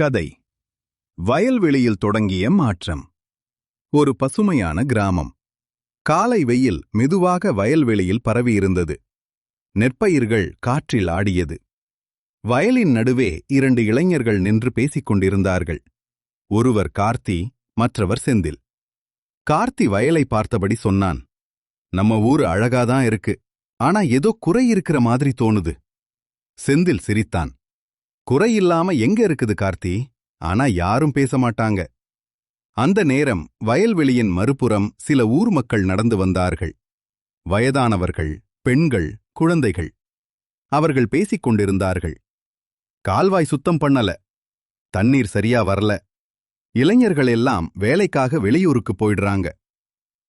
கதை. வயல்வெளியில் தொடங்கிய மாற்றம். ஒரு பசுமையான கிராமம். காலை வெயில் மெதுவாக வயல்வெளியில் பரவியிருந்தது. நெற்பயிர்கள் காற்றில் ஆடியது. வயலின் நடுவே இரண்டு இளைஞர்கள் நின்று பேசிக் கொண்டிருந்தார்கள் ஒருவர் கார்த்தி மற்றவர் செந்தில். கார்த்தி வயலை பார்த்தபடி சொன்னான் நம்ம ஊர் அழகாதான் இருக்கு. ஆனா ஏதோ குறை இருக்கிற மாதிரி தோணுது. செந்தில் சிரித்தான் குறை இல்லாம எங்க இருக்குது கார்த்தி? ஆனா யாரும் பேச மாட்டாங்க. அந்த நேரம் வயல்வெளியின் மறுபுறம் சில ஊர் மக்கள் நடந்து வந்தார்கள். வயதானவர்கள் பெண்கள் குழந்தைகள். அவர்கள் பேசிக் கொண்டிருந்தார்கள். கால்வாய் சுத்தம் பண்ணல. தண்ணீர் சரியா வரல. இளைஞர்கள் எல்லாம் வேலைக்காக வெளியூருக்கு போயிடுறாங்க.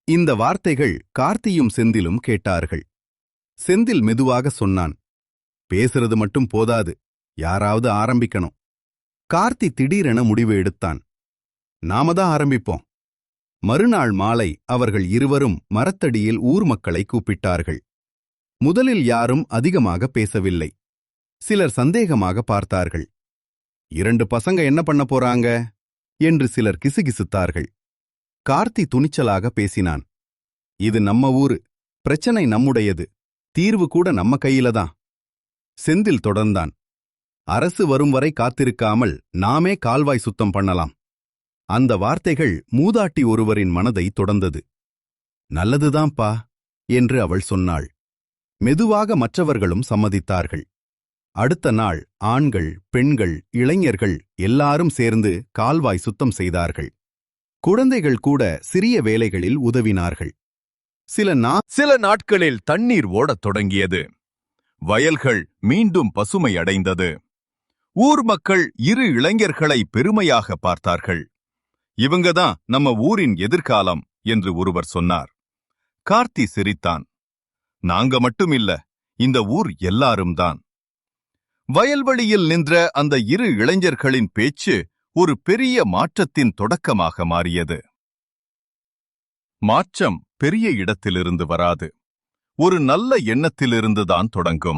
இந்த வார்த்தைகள் கார்த்தியும் செந்திலும் கேட்டார்கள். செந்தில் மெதுவாக சொன்னான். பேசுறது மட்டும் போதாது. யாராவது ஆரம்பிக்கணும். கார்த்தி திடீரென முடிவு எடுத்தான். நாம தான் ஆரம்பிப்போம். மறுநாள் மாலை அவர்கள் இருவரும் மரத்தடியில் ஊர் மக்களை கூப்பிட்டார்கள். முதலில் யாரும் அதிகமாக பேசவில்லை. சிலர் சந்தேகமாக பார்த்தார்கள். இரண்டு பசங்க என்ன பண்ண போறாங்க? என்று சிலர் கிசுகிசுத்தார்கள். கார்த்தி துணிச்சலாக பேசினான். இது நம்ம ஊரு. பிரச்சனை நம்முடையது. தீர்வு கூட நம்ம கையில தான். செந்தில் தொடர்ந்தான். அரசு வரும் வரை காத்திருக்காமல் நாமே கால்வாய் சுத்தம் பண்ணலாம். அந்த வார்த்தைகள் மூதாட்டி ஒருவரின் மனதை தொடர்ந்தது. நல்லதுதான்ப்பா என்று அவள் சொன்னாள். மெதுவாக மற்றவர்களும் சம்மதித்தார்கள். அடுத்த நாள் ஆண்கள் பெண்கள் இளைஞர்கள் எல்லாரும் சேர்ந்து கால்வாய் சுத்தம் செய்தார்கள். குழந்தைகள் கூட சிறிய வேலைகளில் உதவினார்கள். சில நா சில நாட்களில் தண்ணீர் ஓடத் தொடங்கியது. வயல்கள் மீண்டும் பசுமை அடைந்தது. ஊர் மக்கள் இரு இளைஞர்களை பெருமையாக பார்த்தார்கள். இவங்கதான் நம்ம ஊரின் எதிர்காலம் என்று ஒருவர் சொன்னார். கார்த்தி சிரித்தான். நாங்க மட்டும் இல்ல இந்த ஊர் எல்லாரும் தான். வயல்வெளியில் நின்ற அந்த இரு இளைஞர்களின் பேச்சு ஒரு பெரிய மாற்றத்தின் தொடக்கமாக மாறியது. மாற்றம் பெரிய இடத்திலிருந்து வராது. ஒரு நல்ல எண்ணத்திலிருந்துதான் தொடங்கும்.